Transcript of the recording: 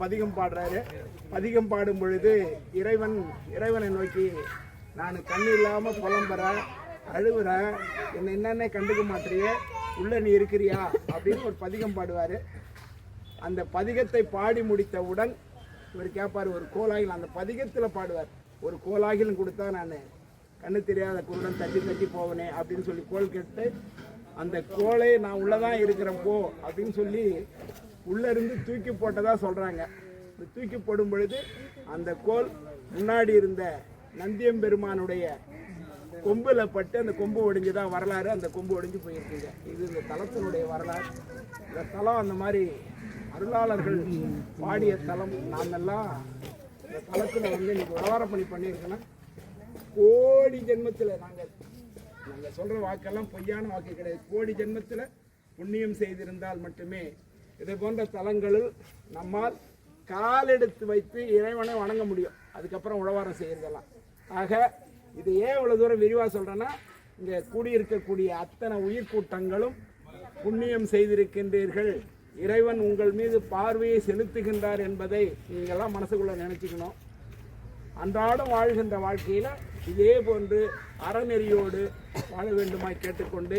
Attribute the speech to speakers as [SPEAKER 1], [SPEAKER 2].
[SPEAKER 1] பதிகம் பாடுறாரு. பதிகம் பாடும் பொழுது இறைவன் இறைவனை நோக்கி நான் கண்ணு இல்லாமல் புலம்புறேன் அழுகுறேன் என்னை என்னென்ன கண்டுக்க மாட்டேறியே உள்ள நீ இருக்கிறியா? அப்படின்னு ஒரு பதிகம் பாடுவார். அந்த பதிகத்தை பாடி முடித்தவுடன் இவர் கேட்பார் ஒரு கோலாகில். அந்த பதிகத்தில் பாடுவார் ஒரு கோலாகிலும் கொடுத்தா நான் கண்ணு தெரியாத குருடன் தட்டி தட்டி போவனே அப்படின்னு சொல்லி கோல் கேட்டு அந்த கோலை நான் உள்ளதான் இருக்கிறேன் போ அப்படின்னு சொல்லி உள்ளே இருந்து தூக்கி போட்டதாக சொல்கிறாங்க இந்த தூக்கி போடும் பொழுது அந்த கோல் முன்னாடி இருந்த நந்தியம்பெருமானுடைய கொம்பில் பட்டு அந்த கொம்பு ஒடிஞ்சு தான் வரலாறு அந்த கொம்பு ஒடிஞ்சு போயிருக்குங்க. இது இந்த தலத்தினுடைய வரலாறு. இந்த தலம் அந்த மாதிரி அருளாளர்கள் பாடிய தலம். நாமெல்லாம் இந்த தலத்தில் வந்து இன்னைக்கு விவகாரம் பண்ணி பண்ணியிருக்கேன்னா கோடி ஜென்மத்தில் நாங்கள் நாங்கள் சொல்கிற வாக்கெல்லாம் பொய்யான வாக்கு கிடையாது. கோடி ஜென்மத்தில் புண்ணியம் செய்திருந்தால் மட்டுமே இதை போன்ற தலங்களில் நம்மால் காலெடுத்து வைத்து இறைவனை வணங்க முடியும். அதுக்கப்புறம் உழவாரம் செய்யறதெல்லாம். ஆக இது ஏன் இவ்வளோ தூரம் விரிவாக சொல்கிறேன்னா இங்கே கூடியிருக்கக்கூடிய அத்தனை உயிர்க்கூட்டங்களும் புண்ணியம் செய்திருக்கின்றீர்கள். இறைவன் உங்கள் மீது பார்வையை செலுத்துகின்றார் என்பதை நீங்கள்லாம் மனசுக்குள்ளே நினச்சிக்கணும். அன்றாடம் வாழ்கின்ற வாழ்க்கையில் இதே போன்று அறநெறியோடு வாழ வேண்டுமாய் கேட்டுக்கொண்டு